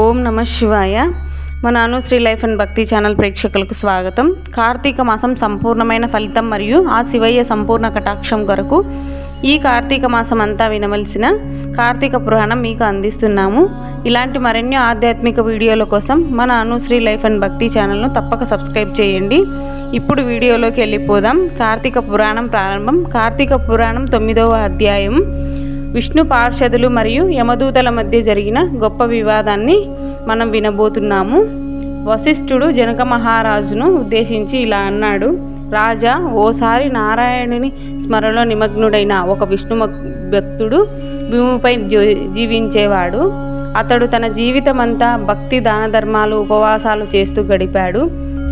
ఓం నమ శివాయ. మన Anusri life and Bhakti channel ప్రేక్షకులకు స్వాగతం. కార్తీక మాసం సంపూర్ణమైన ఫలితం మరియు ఆ శివయ్య సంపూర్ణ కటాక్షం కొరకు ఈ కార్తీక మాసం అంతా వినవలసిన కార్తీక పురాణం మీకు అందిస్తున్నాము. ఇలాంటి మరెన్నో ఆధ్యాత్మిక వీడియోల కోసం మన అనుశ్రీ లైఫ్ అండ్ భక్తి ఛానల్ను తప్పక సబ్స్క్రైబ్ చేయండి. ఇప్పుడు వీడియోలోకి వెళ్ళిపోదాం. కార్తీక పురాణం ప్రారంభం. కార్తీక పురాణం తొమ్మిదవ అధ్యాయం. విష్ణు పార్షదులు మరియు యమదూతల మధ్య జరిగిన గొప్ప వివాదాన్ని మనం వినబోతున్నాము. వశిష్ఠుడు జనక మహారాజును ఉద్దేశించి ఇలా అన్నాడు రాజా ఓసారి నారాయణుని స్మరణలో నిమగ్నుడైన ఒక విష్ణు భక్తుడు భూమిపై జీవించేవాడు. అతడు తన జీవితమంతా భక్తి దాన ధర్మాలు ఉపవాసాలు చేస్తూ గడిపాడు.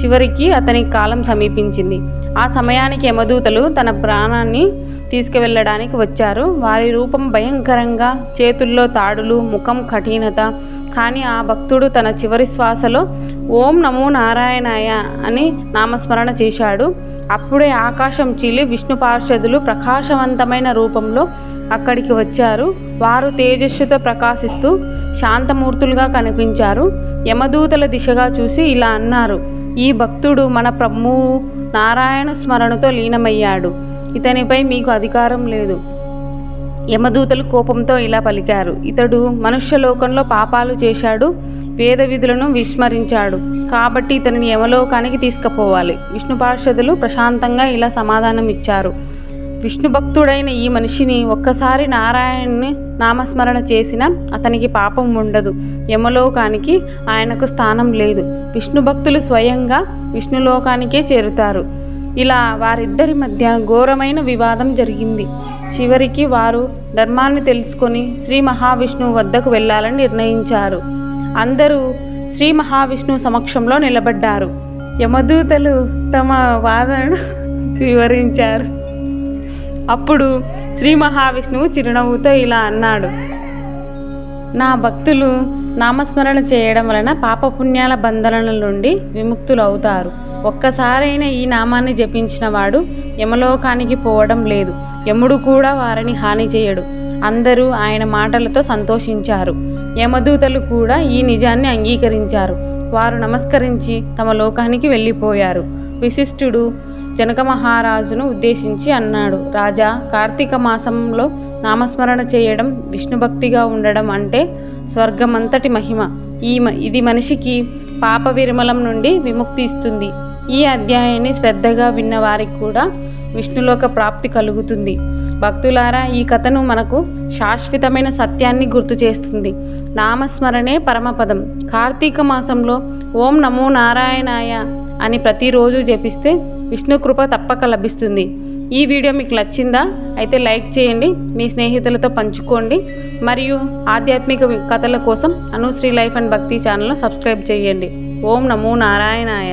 చివరికి అతని కాలం సమీపించింది. ఆ సమయానికి యమదూతలు తన ప్రాణాన్ని తీసుకువెళ్ళడానికి వచ్చారు. వారి రూపం భయంకరంగా చేతుల్లో తాడులు ముఖం కఠినత. కానీ ఆ భక్తుడు తన చివరి శ్వాసలో ఓం నమో నారాయణాయ అని నామస్మరణ చేశాడు. అప్పుడే ఆకాశం చీలి విష్ణు పార్షదులు ప్రకాశవంతమైన రూపంలో అక్కడికి వచ్చారు. వారు తేజస్సుతో ప్రకాశిస్తూ శాంతమూర్తులుగా కనిపించారు. యమదూతల దిశగా చూసి ఇలా అన్నారు. ఈ భక్తుడు మన ప్రభువు నారాయణ స్మరణతో లీనమయ్యాడు. ఇతనిపై మీకు అధికారం లేదు. యమదూతలు కోపంతో ఇలా పలికారు. ఇతడు మనుష్య లోకంలో పాపాలు చేశాడు వేద విధులను విస్మరించాడు. కాబట్టి ఇతనిని యమలోకానికి తీసుకుపోవాలి. విష్ణు పార్షదులు ప్రశాంతంగా ఇలా సమాధానం ఇచ్చారు విష్ణు భక్తుడైన ఈ మనిషిని ఒక్కసారి నారాయణ్ని నామస్మరణ చేసిన అతనికి పాపం ఉండదు. యమలోకానికి ఆయనకు స్థానం లేదు. విష్ణు భక్తులు స్వయంగా విష్ణులోకానికే చేరుతారు. ఇలా వారిద్దరి మధ్య ఘోరమైన వివాదం జరిగింది. చివరికి వారు ధర్మాన్ని తెలుసుకొని శ్రీ మహావిష్ణువు వద్దకు వెళ్ళాలని నిర్ణయించారు. అందరూ శ్రీ మహావిష్ణువు సమక్షంలో నిలబడ్డారు. యమదూతలు తమ వాదనను వివరించారు. అప్పుడు శ్రీ మహావిష్ణువు చిరునవ్వుతో ఇలా అన్నాడు. నా భక్తులు నామస్మరణ చేయడం వలన పాపపుణ్యాల బంధనల నుండి విముక్తులు అవుతారు ఒక్కసారైనా ఈ నామాన్ని జపించిన వాడు యమలోకానికి పోవడం లేదు. యముడు కూడా వారిని హాని చేయడు. అందరూ ఆయన మాటలతో సంతోషించారు. యమదూతలు కూడా ఈ నిజాన్ని అంగీకరించారు. వారు నమస్కరించి తమ లోకానికి వెళ్ళిపోయారు. విశిష్టుడు జనక మహారాజును ఉద్దేశించి అన్నాడు. రాజా కార్తీక మాసంలో నామస్మరణ చేయడం విష్ణుభక్తిగా ఉండడం అంటే స్వర్గమంతటి మహిమ. ఈ మ- ఇది మనిషికి పాప విరమలం నుండి విముక్తి ఇస్తుంది. ఈ అధ్యాయాన్ని శ్రద్ధగా విన్న వారికి కూడా విష్ణులోక ప్రాప్తి కలుగుతుంది. భక్తులారా ఈ కథను మనకు శాశ్వతమైన సత్యాన్ని గుర్తు చేస్తుంది. నామస్మరణే పరమపదం. కార్తీక మాసంలో ఓం నమో నారాయణాయ అని ప్రతిరోజు జపిస్తే విష్ణు కృప తప్పక లభిస్తుంది. ఈ వీడియో మీకు నచ్చిందా? అయితే లైక్ చేయండి మీ స్నేహితులతో పంచుకోండి మరియు ఆధ్యాత్మిక కథల కోసం అనుశ్రీ లైఫ్ అండ్ భక్తి ఛానల్ను సబ్స్క్రైబ్ చేయండి. ఓం నమో నారాయణాయ.